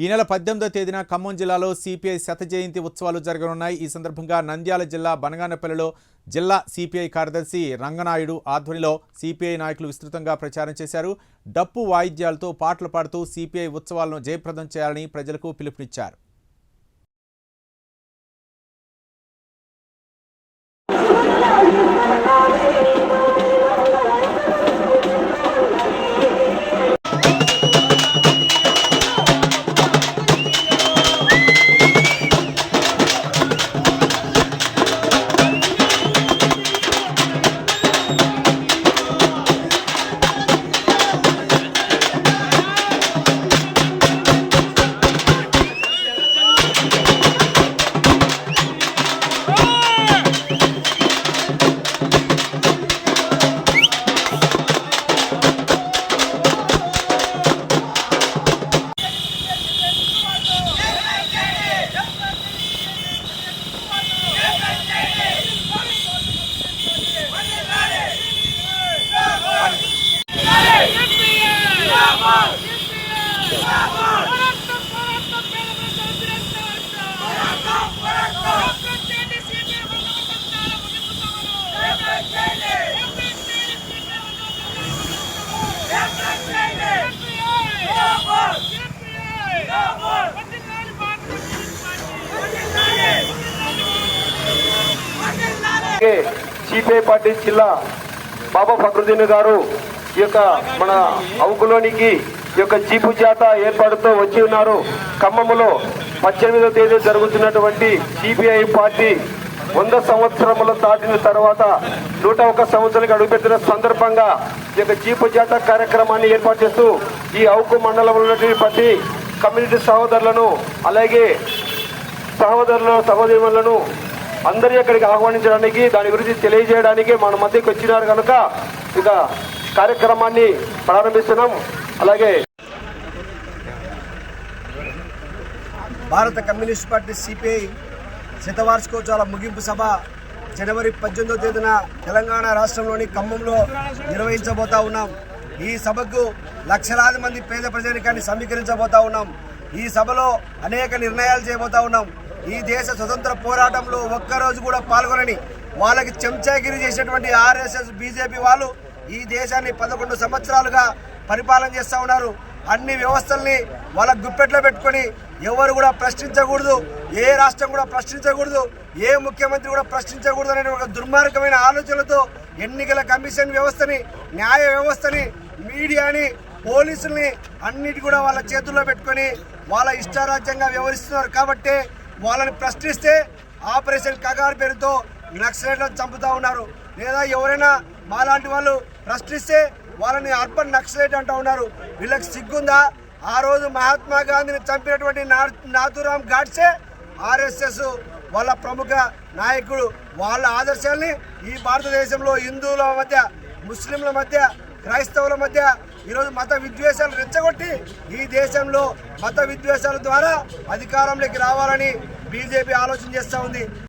ఈ నెల పద్దెనిమిదో తేదీన ఖమ్మం జిల్లాలో సిపిఐ శత జయంతి ఉత్సవాలు జరగనున్నాయి. ఈ సందర్భంగా నంద్యాల జిల్లా బనగానపల్లిలో జిల్లా సిపిఐ కార్యదర్శి రంగనాయుడు ఆధ్వర్యంలో సిపిఐ నాయకులు విస్తృతంగా ప్రచారం చేశారు. డప్పు వాయిద్యాలతో పాటలు పాడుతూ సిపిఐ ఉత్సవాలను జయప్రదం చేయాలని ప్రజలకు పిలుపునిచ్చారు. అలాగే సిపిఐ పార్టీ జిల్లా బాబా ఫక్రుద్దీన్ గారు ఈ యొక్క మన అవుకులోనికి ఈ యొక్క జీపు జాత ఏర్పాటుతో వచ్చి ఉన్నారు. ఖమ్మంలో పద్దెనిమిదవ తేదీ జరుగుతున్నటువంటి సిపిఐ పార్టీ వంద సంవత్సరములు దాటిన తర్వాత నూట ఒక సంవత్సరానికి అడుగుపెట్టిన సందర్భంగా ఈ యొక్క జీపు జాత కార్యక్రమాన్ని ఏర్పాటు చేస్తూ ఈ అవుకు మండలంలో ఉన్నటువంటి ప్రతి కమ్యూనిటీ సహోదరులను అలాగే సహోదరులను సహోదరులను అందరి అక్కడికి ఆహ్వానించడానికి దాని గురించి తెలియజేయడానికి మన మధ్యకి వచ్చినారు కనుక ఇక కార్యక్రమాన్ని ప్రారంభిస్తున్నాం. అలాగే భారత కమ్యూనిస్ట్ పార్టీ సిపిఐ శతవార్షికోత్సవాల ముగింపు సభ జనవరి పద్దెనిమిదో తేదీన తెలంగాణ రాష్ట్రంలోని ఖమ్మంలో నిర్వహించబోతా ఉన్నాం. ఈ సభకు లక్షలాది మంది పేద ప్రజానికాన్ని సమీకరించబోతా ఉన్నాం. ఈ సభలో అనేక నిర్ణయాలు చేయబోతా ఉన్నాం. ఈ దేశ స్వతంత్ర పోరాటంలో ఒక్కరోజు కూడా పాల్గొనని వాళ్ళకి చెంచాగిరి చేసినటువంటి ఆర్ఎస్ఎస్ బీజేపీ వాళ్ళు ఈ దేశాన్ని పదకొండు సంవత్సరాలుగా పరిపాలన చేస్తూ ఉన్నారు. అన్ని వ్యవస్థల్ని వాళ్ళ గుప్పెట్లో పెట్టుకొని ఎవరు కూడా ప్రశ్నించకూడదు ఏ రాష్ట్రం కూడా ప్రశ్నించకూడదు ఏ ముఖ్యమంత్రి కూడా ప్రశ్నించకూడదు అనే ఒక దుర్మార్గమైన ఆలోచనలతో ఎన్నికల కమిషన్ వ్యవస్థని న్యాయ వ్యవస్థని మీడియాని పోలీసుల్ని అన్నిటి కూడా వాళ్ళ చేతుల్లో పెట్టుకొని వాళ్ళ ఇష్టారాజ్యంగా వ్యవహరిస్తున్నారు. కాబట్టి వాళ్ళని ప్రశ్నిస్తే ఆపరేషన్ కగారు పేరుతో నక్సలైట్లను చంపుతా ఉన్నారు. లేదా ఎవరైనా మాలాంటి వాళ్ళు ప్రశ్నిస్తే వాళ్ళని అర్బన్ నక్సలైట్ అంటూ ఉన్నారు. వీళ్ళకి సిగ్గుందా? ఆ రోజు మహాత్మా గాంధీని చంపినటువంటి నా- నాథురామ్ గాడ్సే ఆర్ఎస్ఎస్ వాళ్ళ ప్రముఖ నాయకుడు. వాళ్ళ ఆదర్శాల్ని ఈ భారతదేశంలో హిందువుల మధ్య ముస్లింల మధ్య క్రైస్తవుల మధ్య ఈరోజు మత విద్వేషాలు రెచ్చగొట్టి ఈ దేశంలో మత విద్వేషాల ద్వారా అధికారంలోకి రావాలని బీజేపీ ఆలోచన చేస్తూ ఉంది.